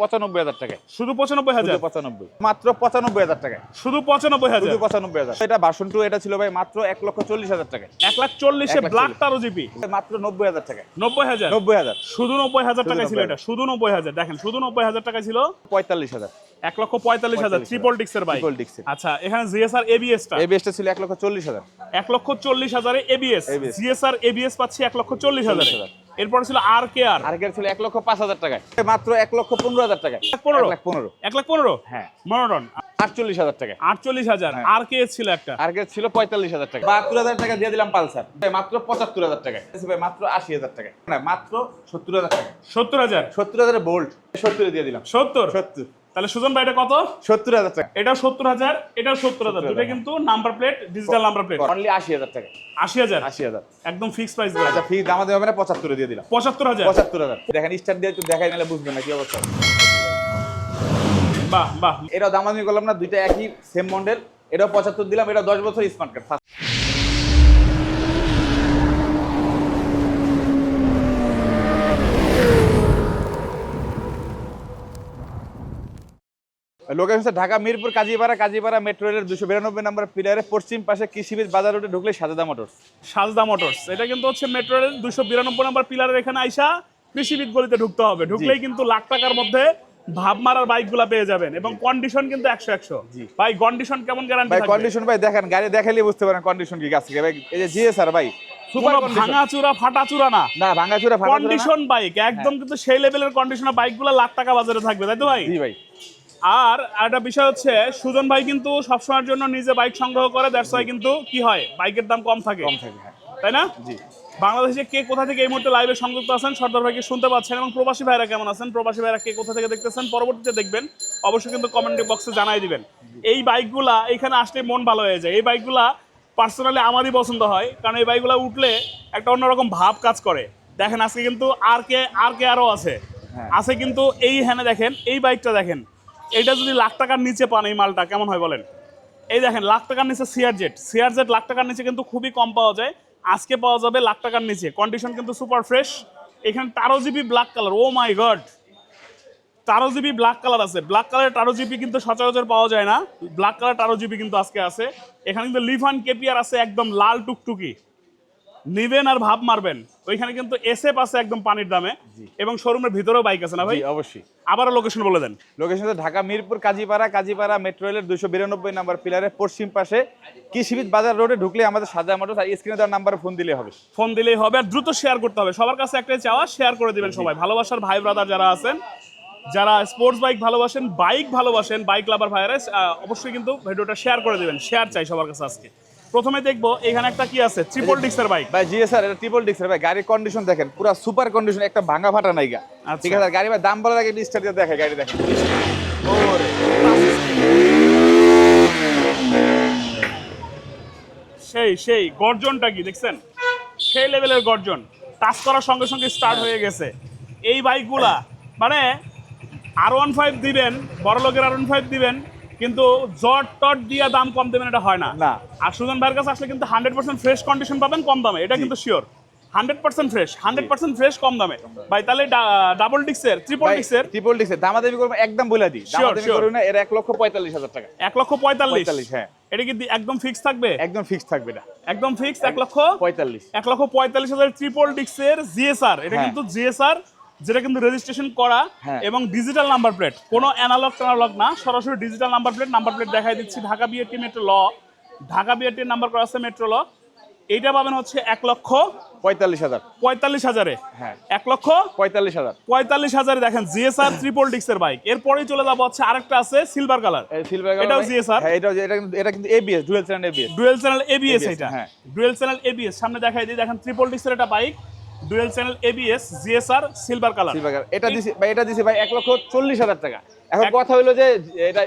পঁচানব্বই হাজার টাকায়। শুধু পঁচানব্বই হাজার? পঁচানব্বই। মাত্র পঁচানব্বই হাজার টাকায়। শুধু পঁচানব্বই হাজার? শুধু পঁচানব্বই হাজার। এটা বাসন টু এটা ছিল ভাই মাত্র এক লক্ষ চল্লিশ হাজার টাকায়। এক লাখ চল্লিশে ব্ল্যাক চল্লিশ। জিপি মাত্র নব্বই হাজার টাকায়। নব্বই হাজার? নব্বই হাজার। শুধু নব্বই হাজার টাকা ছিল এটা। শুধু নব্বই হাজার। দেখেন শুধু নব্বই হাজার টাকা ছিল পঁয়তাল্লিশ হাজার। এক লক্ষ পঁয়তাল্লিশ হাজার। 45,000 ট্রিপল ডিক্সের বাইক। আচ্ছা এখানে জিএসআর এবিএস টা। এই বেসটা ছিল এক লক্ষ চল্লিশ হাজার। এক লক্ষ চল্লিশ হাজারে এবিএস জিএসআর এবিএস পাচ্ছি এক লক্ষ চল্লিশ হাজারে। 40,000 এরপর ছিল আর কে আর আর ছিল এক লক্ষ পাঁচ হাজার টাকায়। মাত্র এক লক্ষ পনেরো হাজার টাকায়। পনেরো লাখ পনেরো। এক লাখ পনেরো? হ্যাঁ। মনোটন আটচল্লিশ হাজার টাকা আটচল্লিশ হাজার। হ্যাঁ। আর কে ছিল একটা। আর ছিল পঁয়তাল্লিশ হাজার টাকা বাহাত্তর হাজার টাকা দিয়ে দিলাম পালসার। মাত্র পঁচাত্তর হাজার টাকা ভাই মাত্র আশি হাজার টাকা না মাত্র সত্তর হাজার টাকা সত্তর হাজার। সত্তর হাজার বোল্ট সত্তরে দিয়ে দিলাম। সত্তর। সত্তর। তাহলে সুজন ভাই এটা কত? সত্তর হাজার টাকা। এটা সত্তর হাজার এটা সত্তর হাজার। 70,000 দুটো কিন্তু number plate digital number plate only আশি হাজার টাকা। আশি হাজার? আশি হাজার। একদম ফিক্স প্রাইস আচ্ছা ফি দামা দেবে না পঁচাত্তরে দিয়ে দিলাম। পঁচাত্তর হাজার? পঁচাত্তর হাজার। দেখেন স্টার দিয়ে একটু দেখাই নিলে বুঝবেন না কি অবস্থা। বাহ বাহ। এটাও দামাদামি করলাম না দুইটা একই সেম মডেল এটাও পঁচাত্তর দিলাম এটা দশ বছর স্মার্ট কার্ড লোকেশন হচ্ছে ঢাকা মিরপুর কাজীপাড়া কাজীপাড়া মেট্রো রেলের দুশো বিরানব্বই নম্বর পিলারে পশ্চিম পাশে কৃষিবিদ বাজার রোডে ঢুকলে সাজাদা মোটরস সাজদা মোটরস এটা কিন্তু হচ্ছে মেট্রো রেল দুশো বিরানব্বই নম্বর পিলারের এখানে আইসা কৃষিবিদ গলিতে ঢুকতে হবে। ঢুকলেই কিন্তু লাখ টাকার মধ্যে ভাব মারার বাইকগুলা পেয়ে যাবেন এবং কন্ডিশন কিন্তু একশো একশো। ভাই কন্ডিশন কেমন গ্যারান্টি ভাই কন্ডিশন ভাই দেখেন গাড়ি দেখালে বুঝতে পারেন কন্ডিশন কি কাছ থেকে। ভাই এই যে জিএসআর ভাই সুপার ভাঙা চূড়া ফাটা চূড়া না। না ভাঙাচুরা কন্ডিশন বাইক একদম কিন্তু সেই লেভেলের কন্ডিশনের বাইকগুলো লাখ টাকা বাজারে থাকবে তাই তো ভাই? জি ভাই। আর একটা বিষয় হচ্ছে সুজন ভাই কিন্তু সবসময়ের জন্য নিজে বাইক সংগ্রহ করে দ্যাটস ওয়াই কিন্তু কি হয় বাইকের দাম কম থাকে। কম থাকে হ্যাঁ। তাই না? জি। বাংলাদেশে কে কোথা থেকে এই মুহূর্তে লাইভে সংযুক্ত আছেন সর্দার ভাইকে শুনতে পাচ্ছেন এবং প্রবাসী ভাইরা কেমন আছেন? প্রবাসী ভাইরা কে কোথা থেকে দেখতেছেন পরবর্তীতে দেখবেন অবশ্যই কিন্তু কমেন্ট বক্সে জানাই দিবেন। এই বাইকগুলা এখানে আসলে মন ভালো হয়ে যায়। এই বাইকগুলা পার্সোনালি আমারই পছন্দ হয় কারণ এই বাইকগুলা উঠলে একটা অন্যরকম ভাব কাজ করে। দেখেন আজকে কিন্তু আর কে আর কে আরও আছে। হ্যাঁ। আছে কিন্তু এই হ্যানে দেখেন এই বাইকটা দেখেন। এইটা যদি লাখ টাকার নিচে পান এই মালটা, কেমন হয় বলেন? এই দেখেন, লাখ টাকার নিচে CR Z CR Z lakh টাকার নিচে কিন্তু খুবই কম পাওয়া যায়। আজকে পাওয়া যাবে লাখ টাকার নিচে। কন্ডিশন কিন্তু সুপার ফ্রেশ এখানে Taro GB black colour oh my God Taro GB black colour আছে। ব্ল্যাক কালারের টারো জিবি কিন্তু সচরাচর পাওয়া যায় না। ব্ল্যাক কালার টারো জিবি কিন্তু আজকে আছে। এখানে কিন্তু লিভান কেপিয়ার আছে, একদম লাল টুকটুকি। নিবেন আর ভাব মারবেন। ওইখানে কিন্তু এসএফ আছে একদম পানির দামে এবং শোরুমের ভিতরেও বাইক আছে না ভাই? অবশ্যই। আবারও লোকেশন বলে দেন। লোকেশন ঢাকা মিরপুর কাজীপাড়া কাজীপাড়া মেট্রো রেলের দুশো বিরানব্বই নাম্বার পিলারে পশ্চিম পাশে কৃষিবিদ বাজার রোডে ঢুকলে আমাদের সাজা মোটর আর স্ক্রিনে দেওয়ার নাম্বারে ফোন দিলে হবে। ফোন দিলেই হবে আর দ্রুত শেয়ার করতে হবে। সবার কাছে একটাই চাওয়া শেয়ার করে দিবেন সবাই। ভালোবাসার ভাই ব্রাদার যারা আছেন যারা স্পোর্টস বাইক ভালোবাসেন বাইক ভালোবাসেন বাইক লাভার ভাইরাস অবশ্যই কিন্তু ভিডিওটা শেয়ার করে দিবেন। শেয়ার চাই সবার কাছে আজকে। প্রথমে দেখব এখানে একটা কি আছে? ট্রিপল ডিক্সের বাইক ভাই জিএসআর এটা ট্রিপল ডিক্সের ভাই গাড়ির কন্ডিশন দেখেন পুরো সুপার কন্ডিশন একটা ভাঙা ফাটা নাই গা আচ্ছা। ঠিক আছে গাড়ি ভাই দাম বলার আগে স্টার দিয়ে দেখে গাড়ি দেখেন। ওরে সেই সেই গর্জনটা কি দেখছেন? সেই লেভেলের গর্জন। টাচ করার সঙ্গে সঙ্গে স্টার্ট হয়ে গেছে। এই বাইকগুলা মানে আর ওয়ান ফাইভ দিবেন বড় লোকের আর ওয়ান ফাইভ দিবেন কিন্তু জট টট দিয়ে দাম কম দেবেন এটা হয় না। না। আর সুজন ভাইয়ের কাছে আসলে কিন্তু হান্ড্রেড পার্সেন্ট ফ্রেশ কন্ডিশন পাবেন কম দামে এটা কিন্তু sure hundred percent fresh hundred percent fresh কম দামে। ভাই তাহলে ডাবল ডিক্সের ট্রিপল ডিক্সের ট্রিপল ডিক্সের দামাদামি করব একদম বলে দিই। দামাদামি করব না এর এক লক্ষ পঁয়তাল্লিশ হাজার টাকা। এক লক্ষ পঁয়তাল্লিশ? 45, হ্যাঁ। এটা কি একদম ফিক্স থাকবে? একদম ফিক্স থাকবে এটা। একদম ফিক্স এক লক্ষ পঁয়তাল্লিশ। এক লক্ষ পঁয়তাল্লিশ হাজার ট্রিপল ডিক্সের জিএসআর এটা হ্যাঁ। কিন্তু জিএসআর যেটা কিন্তু রেজিস্ট্রেশন করা হ্যাঁ। এবং ডিজিটাল নাম্বার প্লেট কোনো অ্যানালগ ট্যানালগ না সরাসরি digital number plate number plate দেখাই দিচ্ছি। ঢাকা বিআরটি মেট্রো ল ঢাকা বিআরটি নাম্বার করা আছে মেট্রো ল এইটা পাবেন হচ্ছে এক লক্ষ পঁয়তাল্লিশ হাজার। পঁয়তাল্লিশ হাজারে। হ্যাঁ। এক লক্ষ পঁয়তাল্লিশ হাজার। পঁয়তাল্লিশ হাজারে দেখেন জিএসআর ট্রিপল ডিক্সের বাইক এরপরেই চলে যাব হচ্ছে আরেকটা আছে সিলভার কালার সিলভার এটাও GSR? হ্যাঁ এটাও এটা কিন্তু এটা কিন্তু ABS dual channel ABS dual channel ABS এটা হ্যাঁ। ডুয়েল চ্যানেল এবিএস সামনে দেখাই দিই দেখেন ট্রিপল ডিক্সের একটা bike dual channel ABS GSR silver colour silver colour এটা দিছি ভাই এটা দিছি ভাই এক লক্ষ চল্লিশ হাজার টাকা। এখন কথা হলো যে এটা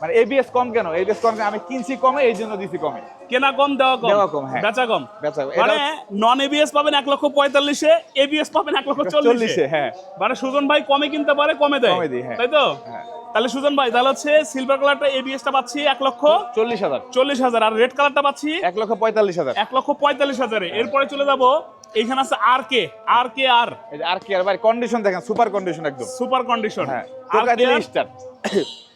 মানে এবিএস কম কেন? এবিএস কম আমি কিনছি কমে এই জন্য দিছি কমে। কেনা কম দেওয়া কম। দেওয়া কম, হ্যাঁ। বেচা কম। বেচা কম। মানে নন এবিএস পাবেন এক লক্ষ পঁয়তাল্লিশে এবিএস পাবেন এক লক্ষ চল্লিশে চল্লিশে। হ্যাঁ। মানে সুজন ভাই কমে কিনতে পারে কমে দেয়। কমে দিই, হ্যাঁ। তাই তো? হ্যাঁ। তাহলে সুজন ভাই তাহলে হচ্ছে সিলভার কালারটা এবিএসটা পাচ্ছি এক লক্ষ চল্লিশ হাজার। চল্লিশ হাজার। আর রেড কালারটা পাচ্ছি এক লক্ষ পঁয়তাল্লিশ হাজার। এক লক্ষ পঁয়তাল্লিশ হাজারে। এরপরে চলে যাব এইখানে আছে আর কে? আর কে আর? আর কি আর ভাই কন্ডিশন দেখেন সুপার কন্ডিশন একদম। সুপার কন্ডিশন হ্যাঁ টোকা দিলে স্টার্ট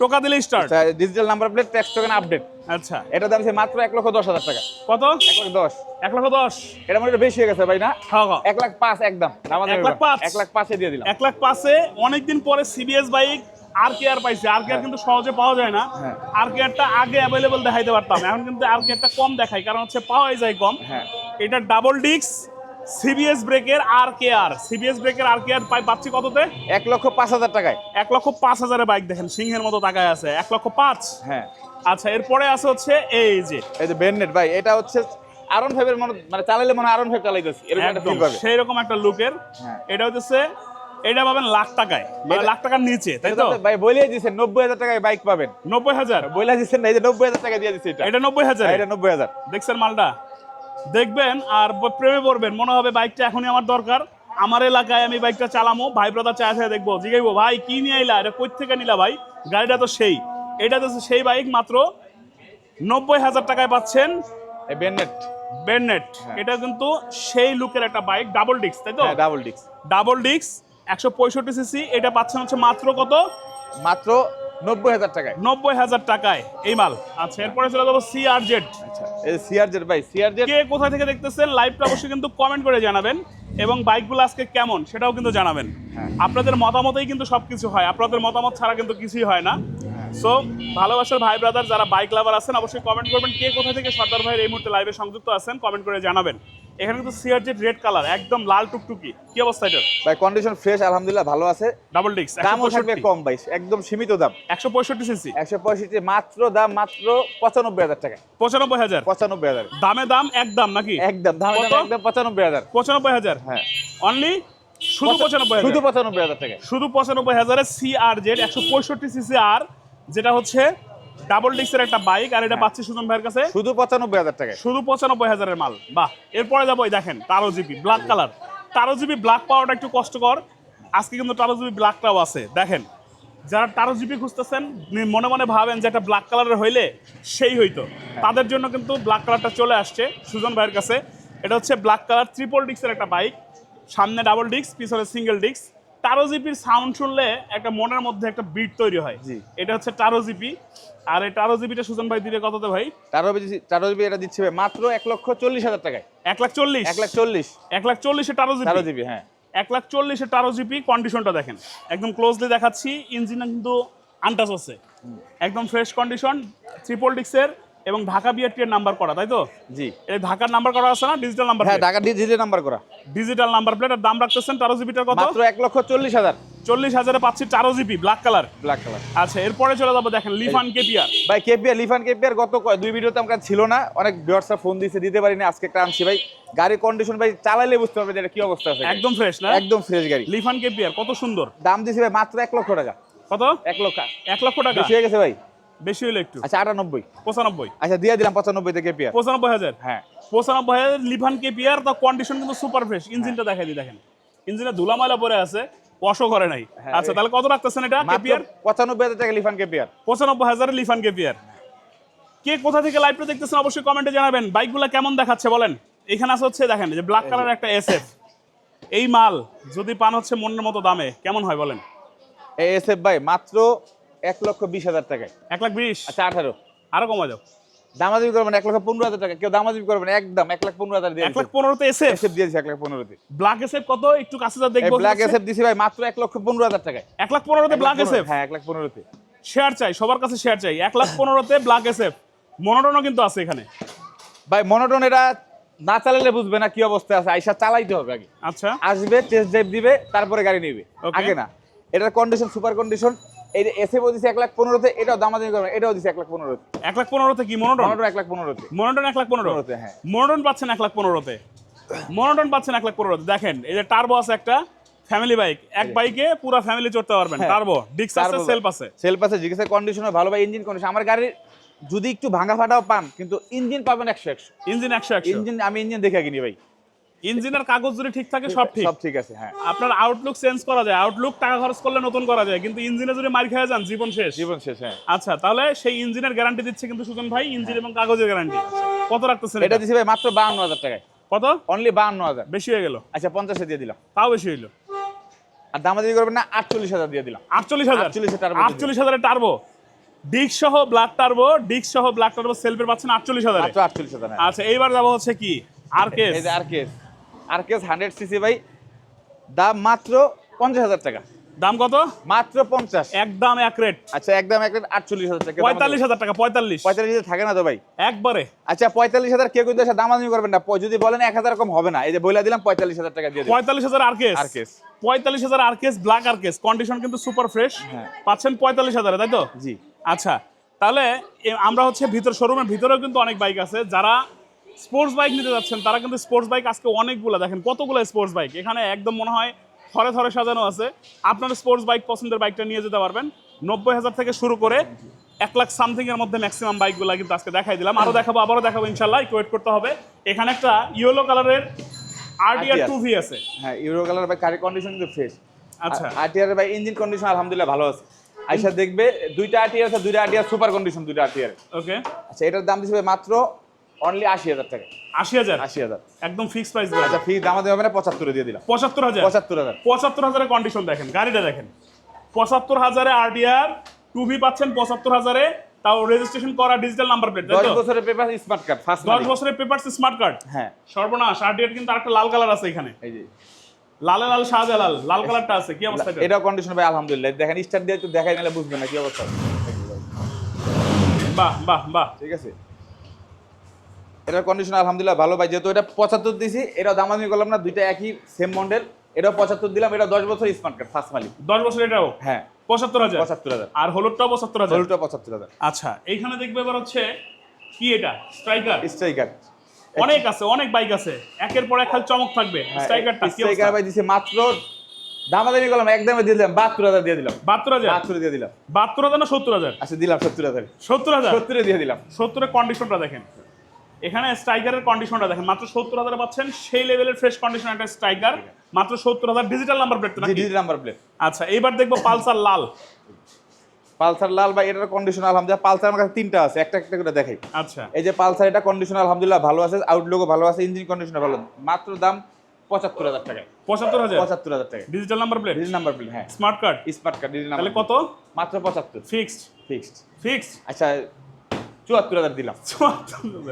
টোকা দিলে start digital number plate tax token update আচ্ছা। এটা দাম মাত্র এক লক্ষ দশ হাজার টাকা। কত? এক লক্ষ দশ। এক লক্ষ দশ। এটা মনে বেশি হয়ে গেছে ভাই না? হ্যাঁ হ্যাঁ। এক লাখ পাঁচ একদম। এক লাখ পাঁচ? এক লাখ পাঁচে দিয়ে দিলাম। এক লাখ পাঁচে অনেকদিন পরে সিবিএস বাইক আর কে আর পাইছে। আর কে আর কিন্তু সহজে পাওয়া যায় না। হ্যাঁ। আর কে আরটা আগে অ্যাভেলেবল দেখাইতে পারতাম। এখন কিন্তু আর কে আরটা কম দেখাই কারণ হচ্ছে পাওয়াই যায় কম। হ্যাঁ। এটা ডাবল ডিক্স সিবিএস ব্রেকের আর কে আর সিবিএস ব্রেকের আর কে আর পাই পাচ্ছি কততে? এক লক্ষ পাঁচ হাজার টাকায়। এক লক্ষ পাঁচ হাজারের বাইক দেখেন সিংহের মতো তাকায় আছে। এক লক্ষ পাঁচ? হ্যাঁ। আচ্ছা এরপরে আছে হচ্ছে এই যে। এই যে বেননেট ভাই এটা হচ্ছে আরন ফাইভের মনে মানে চালাইলে মনে আরন ফাইভ চালাইতেছি এরকম একটা একদম ফিল পাবে। সেই রকম একটা লুকের হ্যাঁ। এটা হচ্ছে এটা পাবেন লাখ টাকায়। মানে লাখ টাকার নিচে তাই তো? ভাই বলেই দিচ্ছেন নব্বই হাজার টাকায় বাইক পাবেন। নব্বই হাজার? বলে দিচ্ছেন না এই যে নব্বই হাজার টাকা দিয়ে দিচ্ছে এটা। এটা নব্বই হাজার? হ্যাঁ, এটা নব্বই হাজার। দেখছেন মালটা? দেখবেন আর প্রেমে পড়বেন। মনে হবে বাইকটা এখনই আমার দরকার। আমার এলাকায় আমি বাইকটা চালামো ভাই ব্রাদার চায় চায় দেখব। জিগাইবো ভাই কি নিয়ে আইলা? এটা কই থেকে নিলা ভাই? গাড়িটা তো সেই। এটা তো সেই বাইক মাত্র নব্বই হাজার টাকায় পাচ্ছেন বেননেট এটা কিন্তু সেই লুকের একটা বাইক ডাবল ডিস্ক তাই তো? হ্যাঁ ডাবল ডিস্ক। ডাবল ডিস্ক একশো পঁয়ষট্টি সিসি এটা পাচ্ছেন হচ্ছে মাত্র কত? মাত্র নব্বই হাজার টাকায়। নব্বই হাজার টাকায় এই মাল। আচ্ছা এরপরে চলে যাব আচ্ছা সিআরজেড ভাই সিআরজেড কে কোথা থেকে দেখতেছেন লাইভটা অবশ্যই কিন্তু কমেন্ট করে জানাবেন এবং বাইকগুলো আজকে কেমন সেটাও কিন্তু জানাবেন। হ্যাঁ। আপনাদের মতামতেই কিন্তু সবকিছু হয় আপনাদের মতামত ছাড়া কিন্তু কিছুই হয় না। সো ভালোবাসার ভাই ব্রাদার যারা বাইক লাভার আছেন অবশ্যই কমেন্ট করবেন কে কোথা থেকে সর্দার ভাইয়ের এই মুহূর্তে লাইভে সংযুক্ত আছেন কমেন্ট করে জানাবেন। এখানে কিন্তু সিআরজেড রেড কালার একদম লাল টুকটুকি। কি অবস্থা এটার? ভাই কন্ডিশন ফ্রেশ আলহামদুলিল্লাহ ভালো আছে। ডাবল ডিস্ক দামও থাকবে কম ভাই একদম সীমিত দাম। একশো পঁয়ষট্টি সিসি একশো পঁয়ষট্টি মাত্র দাম মাত্র পঁচানব্বই হাজার টাকা। পঁচানব্বই হাজার? পঁচানব্বই হাজার। দামে দাম এক দাম নাকি? একদম দাম কত? একদম পঁচানব্বই হাজার। পঁচানব্বই হাজার? হ্যাঁ। অনলি শুধু পঁচানব্বই শুধু হাজার পঁচানব্বই হাজার টাকা শুধু পঁচানব্বই হাজারের সি আর জেড একশো পঁয়ষট্টি সিসি আর যেটা হচ্ছে ডাবল ডিস্কের একটা বাইক আর এটা পাচ্ছি সুজন ভাইয়ের কাছে। শুধু পঁচানব্বই হাজার টাকা শুধু পঁচানব্বই হাজারের মাল। বাহ এরপরে যাব দেখেন Taro GB black colour Taro GB black পাওয়াটা একটু কষ্টকর। আজকে কিন্তু তারো জিবি ব্ল্যাকটাও আছে। দেখেন যারা তারো জিবি খুঁজতেছেন মনে মনে ভাবেন যে একটা ব্ল্যাক কালারের হইলে সেই হইতো। তাদের জন্য কিন্তু ব্ল্যাক কালারটা চলে আসছে সুজন ভাইয়ের কাছে। এটা হচ্ছে ব্ল্যাক কালার ট্রিপল ডিস্কের একটা বাইক সামনে ডাবল ডিস্ক পিছনে সিঙ্গেল ডিস্ক টারো জিপির সাউন্ড শুনলে একটা মনের মধ্যে একটা বিট তৈরি হয়। জি। এটা হচ্ছে টারো জিপি। আর এই টারো জিপিটা সুজন ভাই দিবে কততে ভাই? বেশি তারও জিবি এটা দিচ্ছে ভাই মাত্র এক লক্ষ চল্লিশ হাজার টাকায়। এক লাখ চল্লিশ? এক লাখ চল্লিশ। এক লাখ চল্লিশে টারো জিপি? জিবি হ্যাঁ। এক লাখ চল্লিশে টারো জিপি কন্ডিশনটা দেখেন। একদম ক্লোজলি দেখাচ্ছি ইঞ্জিনটা কিন্তু আনটাচ আছে। একদম ফ্রেশ কন্ডিশন ট্রিপল ডিক্সের এবং ঢাকা বিআরটি এর নাম্বার করা তাই তো? জি। এই ঢাকার নাম্বার করা আছে না? ডিজিটাল নাম্বার হ্যাঁ ঢাকা ডিজিটাল নাম্বার করা। ডিজিটাল নাম্বার প্লেট আর দাম রাখতেছেন টারো জিপিটার কত? মাত্র এক লক্ষ চল্লিশ হাজার। চল্লিশ হাজারে পাচ্ছি Taro GP black colour black colour আচ্ছা এরপরে চলে যাব দেখেন লিফান কেপিআর ভাই K P R Lifan K P R গত কয়- দুই ভিডিওতে আমার কাছে ছিল না। অনেক ভিউয়ার্সরা ফোন দিয়েছে দিতে পারিনি আজকে একটা আনছি ভাই। গাড়ির কন্ডিশন ভাই চালাইলে বুঝতে পারবে এটা কি অবস্থা আছে একদম ফ্রেশ না? একদম ফ্রেশ গাড়ি। লিফান কেপিআর কত সুন্দর। দাম দিয়েছে ভাই মাত্র এক লক্ষ টাকা। কত? এক লক্ষ। এক লক্ষ টাকা? বেশি হয়ে গেছে ভাই। বেশি হলো একটু। আচ্ছা আটানব্বই। পঁচানব্বই। আচ্ছা দিয়ে দিলাম পঁচানব্বই থেকে পঁচানব্বই হাজার। হ্যাঁ। পঁচানব্বই হাজার লিভান কেপিআর তার কন্ডিশন কিন্তু সুপার ফ্রেশ ইঞ্জিনটা দেখাই দিই দেখেন। ইঞ্জিনে ধুলা ময়লা পরে আছে ওয়াশও করে নাই। হ্যাঁ, আচ্ছা তাহলে কত রাখতেছেন এটা কেপিআর পঁচানব্বই হাজার টাকা লিফান কেপিআর পঁচানব্বই হাজার লিফান কে কোথা থেকে লাইভটা দেখতেছেন অবশ্যই কমেন্টে জানাবেন। বাইকগুলো কেমন দেখাচ্ছে বলেন? এখানে আছে হচ্ছে দেখেন যে ব্ল্যাক কালার একটা এসএফ এই মাল যদি পান হচ্ছে মনের মতো দামে কেমন হয় বলেন? এই এস এফ ভাই মাত্র এক লক্ষ বিশ হাজার টাকায়। এক লাখ বিশ? আচ্ছা আঠারো। আরও কমা যাও দামাদামি করবেন এক লক্ষ পনেরো হাজার টাকা। কেউ দামাদামি করবেন একদম এক লাখ পনেরো হাজার এক লাখ পনেরোতে এসএফ দিয়েছে এক লাখ পনেরোতে। ব্ল্যাক এসএফ কত? একটু কাছে যা দেখব। ব্ল্যাক এসএফ দিছি ভাই মাত্র এক লক্ষ পনেরো হাজার টাকায়। এক লাখ পনেরোতে ব্ল্যাক এসএফ? হ্যাঁ এক লাখ পনেরোতে। শেয়ার চাই সবার কাছে শেয়ার চাই। এক লাখ পনেরোতে ব্ল্যাক এসএফ। মনোটনও কিন্তু আছে এখানে। ভাই মনোটন এটা না চালালে বুঝবে না কি অবস্থা আছে। আইসা চালাইতে হবে আগে। আচ্ছা। আসবে টেস্ট ড্রাইভ দিবে তারপরে গাড়ি নিবে. আগে না। এটার কন্ডিশন সুপার কন্ডিশন এই এক লাখ পনেরোতে এটাও দামাদামি করবেন এটাও দিছে এক লাখ পনেরোতে। এক লাখ পনেরোতে কি? মনোটন? মনোটন এক লাখ পনেরোতে। মনোটন এক লাখ পনেরো? পনেরোতে হ্যাঁ। মনোটন পাচ্ছেন এক লাখ পনেরোতে। মনোটন পাচ্ছেন এক লাখ পনেরোতে। দেখেন এই যে টার্বো আছে একটা ফ্যামিলি বাইক এক বাইকে পুরো ফ্যামিলি চড়তে পারবেন। হ্যাঁ। টার্বো ডিক্স আছে সেলফ আছে। সেলফ আছে কন্ডিশনও ভালো ভাই ইঞ্জিন কন্ডিশন আমার গাড়ির যদি একটু ভাঙা ফাটাও পান কিন্তু ইঞ্জিন পাবেন একশো একশো। ইঞ্জিন একশো একশো। ইঞ্জিন আমি ইঞ্জিন দেখে কিনি ভাই। ইঞ্জিনের কাগজ যদি ঠিক থাকে সব ঠিক। সব ঠিক আছে হ্যাঁ। আপনার আউটলুক চেঞ্জ করা যায়। আউটলুক টাকা খরচ করলে নতুন করা যায় কিন্তু ইঞ্জিনে যদি মার খেয়ে যান জীবন শেষ। জীবন শেষ হ্যাঁ। আচ্ছা তাহলে সেই ইঞ্জিনের গ্যারান্টি দিচ্ছে কিন্তু সুজন ভাই ইঞ্জিন এবং কাগজের গ্যারান্টি কত রাখতেছেন এটা দিছি ভাই মাত্র বাহান্ন হাজার টাকায়। কত? অনলি বাহান্ন হাজার। বেশি হয়ে গেল। আচ্ছা পঞ্চাশে দিয়ে দিলাম। তাও বেশি হইল। আর দামাদামি করবেন না আটচল্লিশ হাজার দিয়ে দিলাম। আটচল্লিশ হাজার? 48 টার্বো আটচল্লিশ হাজারের টার্বো ডিক সহ ব্ল্যাক টার্বো ডিক সহ ব্ল্যাক টার্বো সেলফের পাচ্ছেন আটচল্লিশ হাজার। মাত্র আটচল্লিশ হাজার হ্যাঁ। আচ্ছা এইবার যাব হচ্ছে কি? আর কেস এই যে আর কেস আর কেস হান্ড্রেড সিসি ভাই দাম মাত্র পঞ্চাশ হাজার টাকা। দাম কত? মাত্র পঞ্চাশ। একদম এক রেট আচ্ছা একদম এক রেট আটচল্লিশ হাজার টাকা। পঁয়তাল্লিশ হাজার টাকা পঁয়তাল্লিশ। পঁয়তাল্লিশ হাজার থাকে না তো ভাই? একবারে। আচ্ছা পঁয়তাল্লিশ হাজার কেউ কিন্তু এসে দামাদামি করবেন না। যদি বলেন এক হাজার কম হবে না। এই যে বইলা দিলাম পঁয়তাল্লিশ হাজার টাকা দিয়ে পঁয়তাল্লিশ হাজার আর কেস আর কেস পঁয়তাল্লিশ হাজার আর কেস ব্ল্যাক আর কেস কন্ডিশন কিন্তু সুপার ফ্রেশ হ্যাঁ। পাচ্ছেন পঁয়তাল্লিশ হাজারে তাই তো? জি। আচ্ছা তাহলে আমরা হচ্ছে ভিতর শোরুমের ভিতরেও কিন্তু অনেক বাইক আছে। যারা স্পোর্টস বাইক নিতে যাচ্ছেন তারা কিন্তু স্পোর্টস বাইক আজকে অনেকগুলো দেখেন কতগুলো স্পোর্টস বাইক। এখানে একদম মনে হয় থরে থরে সাজানো আছে। আপনার স্পোর্টস বাইক পছন্দের বাইকটা নিয়ে যেতে পারবেন। নব্বই হাজার থেকে শুরু করে এক লাখ সামথিং এর মধ্যে ম্যাক্সিমাম বাইকগুলো কিন্তু আজকে দেখাই দিলাম। আরও দেখাবো আবারও দেখাবো ইনশাল্লাহ একটু ওয়েট করতে হবে। এখানে একটা ইয়েলো কালারের আরডিআর টু ভি আছে। হ্যাঁ ইয়েলো কালার ভাই গাড়ির কন্ডিশন কিন্তু ফ্রেশ আচ্ছা। আরটিআর ভাই ইঞ্জিন কন্ডিশন আলহামদুলিল্লাহ ভালো আছে। আইসা দেখবে দুইটা আরটিআর আছে দুইটা আরটিআর সুপার কন্ডিশন দুইটা আরটিআর ওকে আচ্ছা এটার দাম দিচ্ছে মাত্র অনলি আশি হাজার টাকা। আশি হাজার? আশি হাজার। একদম ফিক্স প্রাইস আচ্ছা ফি দাম না? পঁচাত্তরে দিয়ে দিলাম। পঁচাত্তর হাজার? পঁচাত্তর হাজার। পঁচাত্তর হাজারের কন্ডিশন দেখেন গাড়িটা দেখেন। পঁচাত্তর হাজারে আরডিআর টু ভি পাচ্ছেন পঁচাত্তর হাজারে তাও রেজিস্ট্রেশন করা ডিজিটাল নাম্বার প্লেট দশ বছরের পেপার স্মার্ট কার্ড ফার্স্ট বছরের পেপার স্মার্ট কার্ড হ্যাঁ। সর্বনাশ আরডিআর কিন্তু আরেকটা লাল কালার আছে এখানে। এই যে। লালে লাল শাহজালাল লাল কালারটা আছে কি অবস্থা এটা? কন্ডিশন ভাই আলহামদুলিল্লাহ। দেখেন স্টার্ট দিয়ে একটু দেখাই নিলে বুঝবেন না কি অবস্থা। বাহ বাহ বাহ। ঠিক আছে? এটার কন্ডিশন আলহামদুলিল্লাহ ভালো ভাই। যেহেতু এটা পঁচাত্তর দিছি এটাও দামাদামি করলাম না দুইটা একই সেম মডেল এটাও পঁচাত্তর দিলাম এটা দশ বছর স্মার্ট কার্ড ফার্স্ট মালিক। দশ বছর এটাও? হ্যাঁ। পঁচাত্তর হাজার? পঁচাত্তর হাজার। আর হলুদটাও পঁচাত্তর হাজার? হলুদটা পঁচাত্তর হাজার। আচ্ছা এইখানে দেখবে এবার হচ্ছে কি এটা? স্ট্রাইকার স্ট্রাইকার অনেক আছে অনেক বাইক আছে। একের পর এক খালি চমক থাকবে। স্ট্রাইকারটা কি স্ট্রাইকার ভাই দিছে মাত্র দামাদামি করলাম একদমে দিয়ে দিলাম বাহাত্তর হাজার দিয়ে দিলাম। বাহাত্তর হাজার? বাহাত্তর দিয়ে দিলাম। বাহাত্তর হাজার না সত্তর হাজার? আচ্ছা দিলাম সত্তর হাজার। সত্তর হাজার? সত্তরে দিয়ে দিলাম। সত্তরের কন্ডিশনটা দেখেন। এখানে স্ট্রাইকারের কন্ডিশনটা দেখেন মাত্র সত্তর হাজার পাচ্ছেন সেই লেভেলের ফ্রেশ কন্ডিশন একটা স্ট্রাইকার মাত্র সত্তর হাজার ডিজিটাল নাম্বার প্লেট জি নাকি ডিজি নাম্বার প্লেট আচ্ছা এইবার দেখব পালসার লাল। পালসার লাল ভাই এটার কন্ডিশন আলহামদুলিল্লাহ পালসার আমার কাছে তিনটা আছে একটা একটা করে দেখাই। আচ্ছা। এই যে পালসার এটা কন্ডিশন আলহামদুলিল্লাহ ভালো আছে আউটলুকও ভালো আছে ইঞ্জিন কন্ডিশন ভালো। মাত্র দাম পঁচাত্তর হাজার টাকা পঁচাত্তর হাজার? পঁচাত্তর হাজার টাকা ডিজিটাল নাম্বার প্লেট ডিজি নাম্বার প্লেট হ্যাঁ। Smart card smart card digital তাহলে কত? মাত্র পঁচাত্তর। ফিক্সড ফিক্সড ফিক্সড আচ্ছা চুয়াত্তর হাজার দিলাম।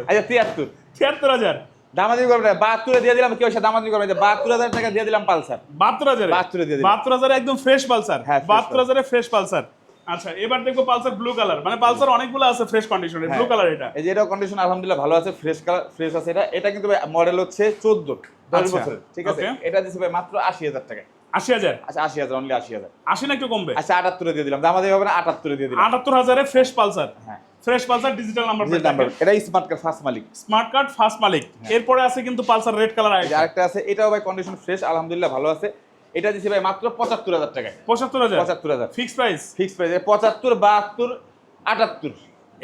আচ্ছা তিয়াত্তর। ছিয়াত্তর হাজার? দামাদি করবে বাহাত্তরে দিয়ে দিলাম কেউ সে দামাদি করবে বাহাত্তর হাজার টাকা দিয়ে দিলাম পালসার। বাহাত্তর হাজার? 72 দিয়ে। বাহাত্তর হাজারে একদম ফ্রেশ পালসার? হ্যাঁ, বাহাত্তর হাজারে ফ্রেশ পালসার। আচ্ছা এবার দেখব পালসার ব্লু কালার মানে পালসার অনেকগুলো আছে ফ্রেশ কন্ডিশনের ব্লু কালার এটা। এই যে এটাও কন্ডিশন আলহামদুলিল্লাহ ভালো আছে ফ্রেশ কালার ফ্রেশ আছে এটা। এটা কিন্তু মডেল হচ্ছে চোদ্দ দশ আচ্ছা, বছরের ঠিক আছে? এটা দিচ্ছে ভাই মাত্র আশি হাজার টাকা আশি হাজার? আচ্ছা আশি হাজার অনলি আশি হাজার। আশি না একটু কমবে? আচ্ছা আটাত্তরে দিয়ে দিলাম। দামাদি হবে না আটাত্তরে দিয়ে দিলাম। আটাত্তর হাজারে ফ্রেশ পালসার। হ্যাঁ। Fresh Pulsar digital number number এটা স্মার্ট কার্ড ফার্স্ট মালিক। স্মার্ট কার্ড ফার্স্ট মালিক। এরপরে আছে কিন্তু পালসার রেড কালার আরেকটা। আছে এটাও ভাই কন্ডিশন ফ্রেশ আলহামদুলিল্লাহ ভালো আছে। এটা দিচ্ছে ভাই মাত্র পঁচাত্তর হাজার টাকায়। পঁচাত্তর হাজার? পঁচাত্তর হাজার। ফিক্স প্রাইস ফিক্স প্রাইস পঁচাত্তর বাহাত্তর আটাত্তর।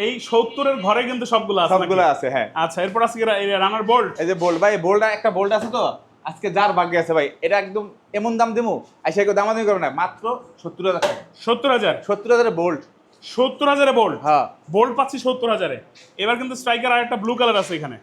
এই সত্তরের ঘরে কিন্তু সবগুলো আছে সবগুলো আছে হ্যাঁ। আচ্ছা এরপর আছে রানার বোল্ড এই যে বোল্ড ভাই বোল্ড একটা বোল্ড আছে তো? আজকে যার ভাগ্যে আছে ভাই এটা একদম এমন দাম দেবো আইসা কেউ দামাদামি করবে না মাত্র সত্তর হাজার টাকা। সত্তর হাজার? সত্তর হাজারে বোল্ড সত্তর হাজারে বোল্ড হ্যাঁ। বোল্ড পাচ্ছি সত্তর হাজারে। এবার কিন্তু স্ট্রাইকার আর একটা ব্লু কালার আছে এখানে।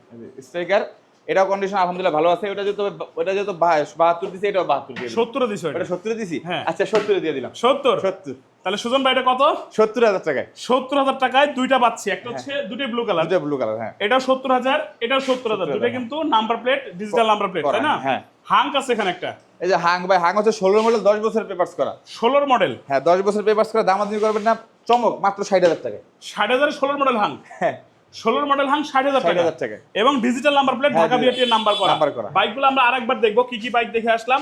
স্ট্রাইকার এটাও কন্ডিশন আলহামদুলিল্লাহ ভালো আছে। ওটা যেহেতু ওটা যেহেতু বাহাত্তর দিছে এটাও বাহাত্তর দিয়ে সত্তর দিছে ওটা সত্তর দিছি? হ্যাঁ। আচ্ছা সত্তরে দিয়ে দিলাম। সত্তর? সত্তর। তাহলে সুজন ভাই এটা কত? সত্তর হাজার টাকায়। সত্তর হাজার টাকায় দুইটা পাচ্ছি। একটা হচ্ছে দুটোই ব্লু কালার দুটো ব্লু কালার হ্যাঁ। এটাও সত্তর হাজার এটাও সত্তর হাজার। 70,000 দুটো কিন্তু number plate digital number plate তাই না? হ্যাঁ। হাঙ্ক আছে এখানে একটা। এই যে হাং ভাই হাং হচ্ছে ষোলো মডেল দশ বছরের পেপার্স করা। ষোলোর মডেল হ্যাঁ দশ বছর পেপার্স করা দামাদামি করবেন না। চমক মাত্র ষাট হাজার টাকায়। ষাট হাজার ষোলোর মডেল হ্যাঁ। ষোলোর মডেল হাং ষাট হাজার টাকা। টাকা। এবং ডিজিটাল নাম্বার প্লেট হ্যাঁ, ঢাকা বিআরটি নাম্বার করা। নাম্বার করা। বাইকগুলো আমরা আরেকবার দেখব কি কি বাইক দেখে আসলাম।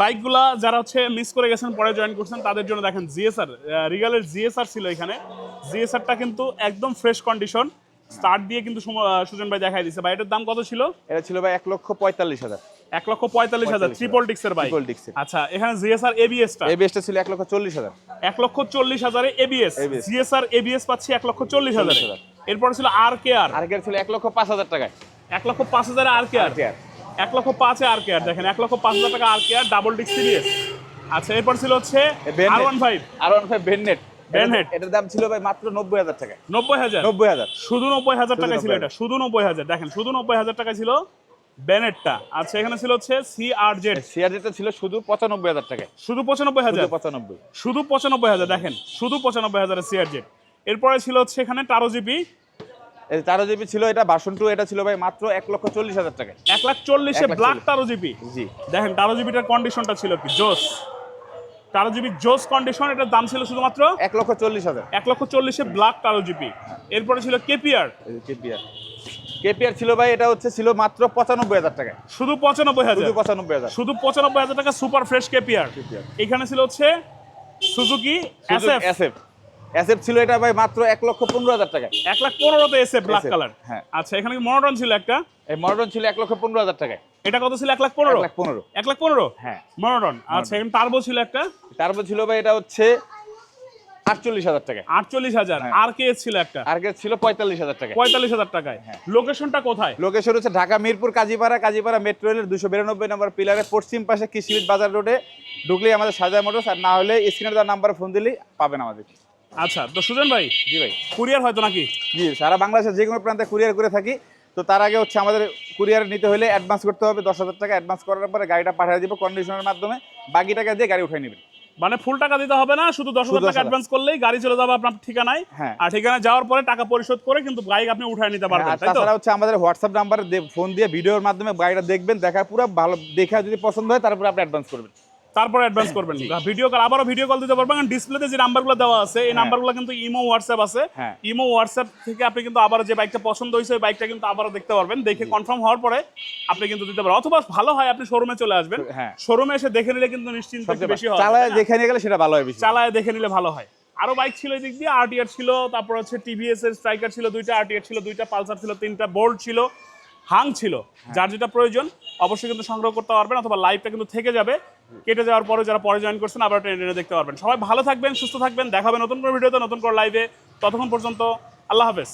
বাইকগুলা যারা হচ্ছে মিস করে গেছেন পরে জয়েন করছেন তাদের জন্য দেখেন জিএসআর রিগালের জিএসআর ছিল এখানে। জিএসআরটা কিন্তু একদম ফ্রেশ কন্ডিশন স্টার্ট দিয়ে কিন্তু সুজন ভাই দেখাই দিছে। বাইকের দাম কত ছিল? এটা ছিল ভাই এক লক্ষ পঁয়তাল্লিশ হাজার। এক লক্ষ পঁয়তাল্লিশ হাজার ট্রিপল ডিক্সের বাইক। আচ্ছা এখানে জিএসআর এবিএসটা এই বেসটা ছিল এক লক্ষ চল্লিশ হাজার। এক লক্ষ চল্লিশ হাজারে এবিএস জিএসআর এবিএস পাচ্ছি এক লক্ষ চল্লিশ হাজারে। 40,000 এরপরে ছিল আর কে আর আর ছিল এক লক্ষ পাঁচ হাজার টাকায়। এক লক্ষ পাঁচ হাজারে আর কে আর এক লক্ষ পাঁচে আর কে আর দেখেন এক লক্ষ পাঁচ হাজার টাকা আর কে আর ডাবল ডিক সিরিয়াস আচ্ছা এরপর ছিল হচ্ছে R one five R one five ভেননেট ব্যানহেড এটার দাম ছিল ভাই মাত্র নব্বই হাজার টাকা নব্বই হাজার? নব্বই হাজার। শুধু নব্বই হাজার টাকা ছিল এটা শুধু নব্বই হাজার। দেখেন শুধু নব্বই হাজার টাকা ছিল ব্যানেটটা আচ্ছা এখানে ছিল হচ্ছে সি আর জেড সিআরজিটা ছিল শুধু পঁচানব্বই হাজার টাকা শুধু পঁচানব্বই হাজার? পঁচানব্বই। শুধু পঁচানব্বই হাজার দেখেন। শুধু পঁচানব্বই হাজারের সিআর জেড এরপরে ছিল হচ্ছে এখানে টারো এই তেরো জিবি ছিল এটা বাসন টু এটা ছিল ভাই মাত্র এক লক্ষ চল্লিশ হাজার টাকা এক লাখ চল্লিশে ব্ল্যাক। টারো জিবি জি। দেখেন টারো জিবিটার কন্ডিশনটা ছিল কি? জোস। টারো জিবি জোস কন্ডিশন এটার দাম ছিল শুধুমাত্র এক লক্ষ চল্লিশ হাজার। এক লক্ষ চল্লিশে ব্ল্যাক টারো জিবি এরপরে ছিল কেপিআর কেপিআর কেপিআর ছিল ভাই এটা হচ্ছে ছিল মাত্র পঁচানব্বই হাজার টাকা শুধু পঁচানব্বই হাজার? শুধু পঁচানব্বই হাজার। শুধু পঁচানব্বই হাজার টাকা সুপার ফ্রেশ কেপিআর এখানে ছিল হচ্ছে সুজুকি এসএফ এসএফ এসএফ ছিল এটা ভাই মাত্র এক লক্ষ পনেরো হাজার টাকা এক লাখ পনেরোতে এসএফ ব্ল্যাক কালার হ্যাঁ। আচ্ছা এখানে মনোটন ছিল একটা? এই মডার্ন ছিল এক লক্ষ পনেরো হাজার টাকায়। এটা কত ছিল? এক লাখ পনেরো? এক লাখ পনেরো। এক লাখ পনেরো? হ্যাঁ। মনোটন আচ্ছা এখানে টার্বো ছিল একটা? তারপর ছিল ভাই এটা হচ্ছে আটচল্লিশ হাজার টাকা আটচল্লিশ হাজার। হ্যাঁ। আর কে ছিল একটা? আর গে ছিল পঁয়তাল্লিশ হাজার টাকা পঁয়তাল্লিশ হাজার টাকায়। হ্যাঁ। লোকেশনটা কোথায়? লোকেশন হচ্ছে ঢাকা মিরপুর কাজীপাড়া কাজীপাড়া মেট্রো রেলের দুশো বিরানব্বই নম্বর পিলারের পশ্চিম পাশে কৃষিবিদ বাজার রোডে ঢুকলেই আমাদের সাজা মোটরস আর না হলে স্ক্রিনে দেওয়ার নাম্বারে ফোন দিলেই পাবেন আমাদের। আচ্ছা তো সুজন ভাই জি ভাই। কুরিয়ার হয়তো নাকি? জি সারা বাংলাদেশের যে কোনো প্রান্তে কুরিয়ার করে থাকি। তো তার আগে হচ্ছে আমাদের কুরিয়ার নিতে হলে অ্যাডভান্স করতে হবে। দশ হাজার টাকা অ্যাডভান্স করার পরে গাড়িটা পাঠিয়ে দিব কন্ডিশনের মাধ্যমে। বাকি টাকা দিয়ে গাড়ি উঠে নেবেন। মানে ফুল টাকা দিতে হবে না শুধু দশ হাজার টাকা অ্যাডভান্স করলেই গাড়ি চলে যাবে আপনার ঠিকানায়। হ্যাঁ। আর ঠিকানায় যাওয়ার পরে টাকা পরিশোধ করে কিন্তু বাইক আপনি উঠায় নিতে পারবেন তাই তো? তাছাড়া হচ্ছে আমাদের হোয়াটসঅ্যাপ নাম্বার ফোন দিয়ে ভিডিওর মাধ্যমে গাড়িটা দেখবেন দেখার পুরো ভালো দেখা যদি পছন্দ হয় তারপরে আপনি অ্যাডভান্স করবেন। তারপরে অ্যাডভান্স করবেন। ভিডিও কল আবারও ভিডিও কল দিতে পারবেন ডিসপ্লেতে যে নাম্বারগুলো দেওয়া আছে এই হ্যাঁ। নাম্বারগুলো কিন্তু ইমো হোয়াটসঅ্যাপ আছে। হ্যাঁ। ইমো হোয়াটসঅ্যাপ থেকে আপনি কিন্তু আবার যে বাইকটা পছন্দ হয়েছে ওই বাইকটা কিন্তু আবারও দেখতে পারবেন। দেখে কনফার্ম হওয়ার পরে আপনি কিন্তু দিতে পারবেন। অথবা ভালো হয় আপনি শোরুমে চলে আসবেন। হ্যাঁ। শোরুমে এসে দেখে নিলে কিন্তু নিশ্চিন্ত বেশি হয়। চালায় তাই না? যেখানে গেলে সেটা ভালো হয় চালায় দেখে নিলে ভালো হয়। আরও বাইক ছিল এদিক দিয়ে আরটিআর ছিল তারপর হচ্ছে টিভিএস এর স্ট্রাইকার ছিল দুইটা আরটিআর ছিল দুইটা পালসার ছিল তিনটা বোল্ট ছিল। হাং ছিল, যার যেটা প্রয়োজন, অবশ্যই কিন্তু সংগ্রহ করতে পারবেন অথবা লাইভটা কিন্তু থেকে যাবে। কেটে যাওয়ার পরে যারা পরে জয়েন করছেন, আবার ট্রেনে ট্রেনে দেখতে পারবেন। সবাই ভালো থাকবেন, সুস্থ থাকবেন দেখাবেন নতুন করে ভিডিওতে নতুন করে লাইভে ততক্ষণ পর্যন্ত, আল্লাহ হাফেজ।